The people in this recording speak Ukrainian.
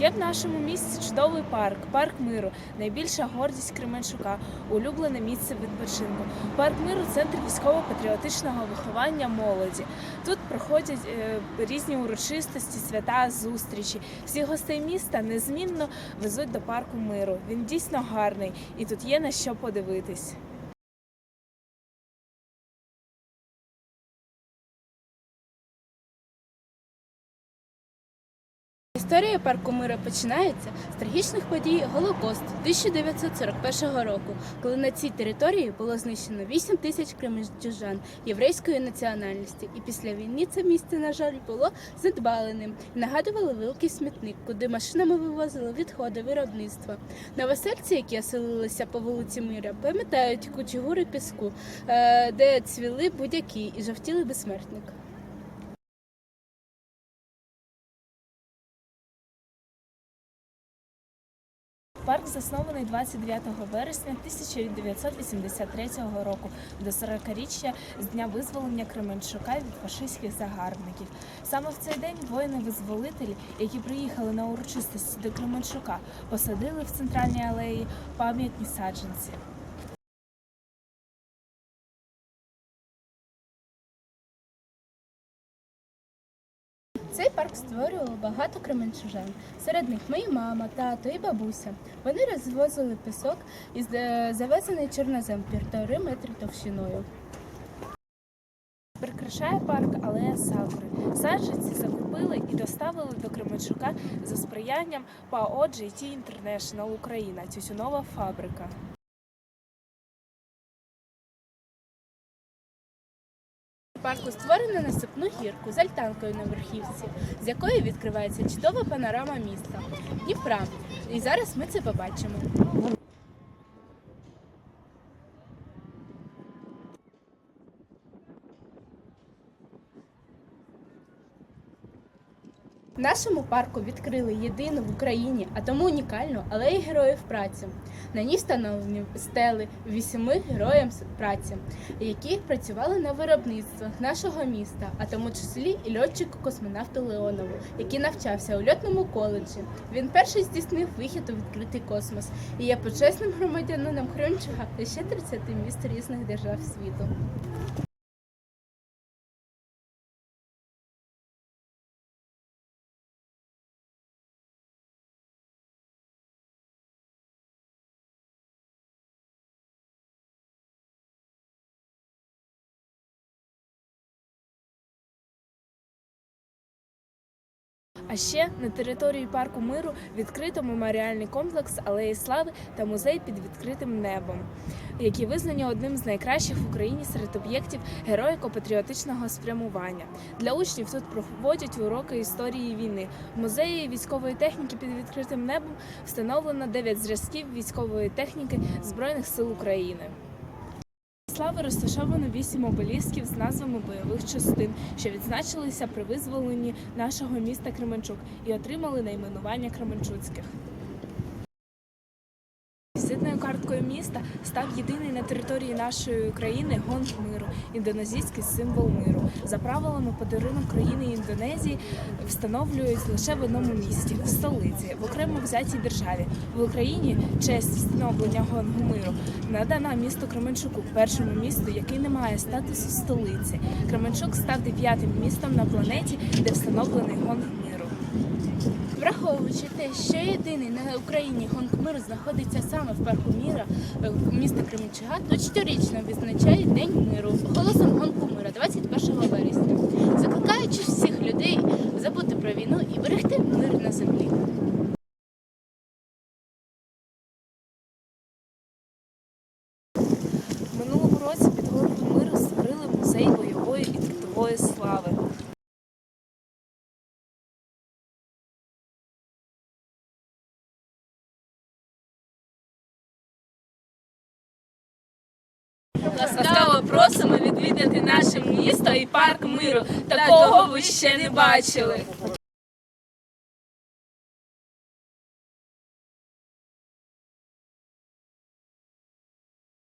Є в нашому місті чудовий парк, парк миру, найбільша гордість Кременчука, улюблене місце відпочинку. Парк миру центр військово-патріотичного виховання молоді. Тут проходять е, різні урочистості, свята, зустрічі. Всіх гостей міста незмінно везуть до парку миру. Він дійсно гарний і тут є на що подивитись. Історія парку мира починається з трагічних подій Голокосту 1941 року, коли на цій території було знищено 8 тисяч кременчужан єврейської національності. І після війни це місце, на жаль, було занедбаленим. Нагадувало великий смітник, куди машинами вивозили відходи виробництва. Новосельці, які оселилися по вулиці Мира, пам'ятають кучугури піску, е, де цвіли будь-які і жовтіли безсмертник. Парк заснований 29 вересня 1983 року до 40-річчя з дня визволення Кременчука від фашистських загарбників. Саме в цей день воїни-визволителі, які приїхали на урочистості до Кременчука, посадили в центральній алеї пам'ятні саджанці. Цей парк створювало багато кременчужан. Серед них мої мама, тато і бабуся. Вони розвозили пісок із е, завезений чорнозем півтори метри товщиною. Прикрашає парк алея Сакури. Саджанці закупили і доставили до Кременчука за сприянням ПАО GT International Україна, тютюнова фабрика. Парку створено насипну гірку з альтанкою на верхівці, з якої відкривається чудова панорама міста Дніпра. І зараз ми це побачимо. Нашому парку відкрили єдину в Україні, а тому унікальну алею героїв праці. На ній встановлені стели вісьми героям праці, які працювали на виробництвах нашого міста, а тому числі і льотчику космонавту Леонову, який навчався у льотному коледжі. Він перший здійснив вихід у відкритий космос і є почесним громадянином Кременчуга та ще 30 міст різних держав світу. Ще на території парку миру відкрито меморіальний комплекс Алеї Слави та музей під відкритим небом, які визнані одним з найкращих в Україні серед об'єктів героїко-патріотичного спрямування. Для учнів тут проводять уроки історії війни. В музеї військової техніки під відкритим небом встановлено 9 зразків військової техніки Збройних сил України. Слави розташовано вісім обелісків з назвами бойових частин, що відзначилися при визволенні нашого міста Кременчук і отримали найменування Кременчуцьких. Візитною міста став єдиний на території нашої країни гонг миру, індонезійський символ миру. За правилами подарунок країни Індонезії встановлюють лише в одному місті в столиці, в окремо взятій державі. В Україні честь встановлення гонгу миру надана місту Кременчуку, першому місту, який не має статусу столиці. Кременчук став дев'ятим містом на планеті, де встановлений гонг миру. Враховуючи те, що єдиний на Україні гонг миру знаходиться саме в парку міра е, міста Кременчуга, то щорічно відзначають День миру голосом гонку мира 21 вересня, закликаючи всіх людей забути про війну і берегти мир на землі. В минулому році під гонгом миру створили музей бойової і трудової слави. Ласкаво просимо відвідати наше місто і парк миру. Такого ви ще не бачили.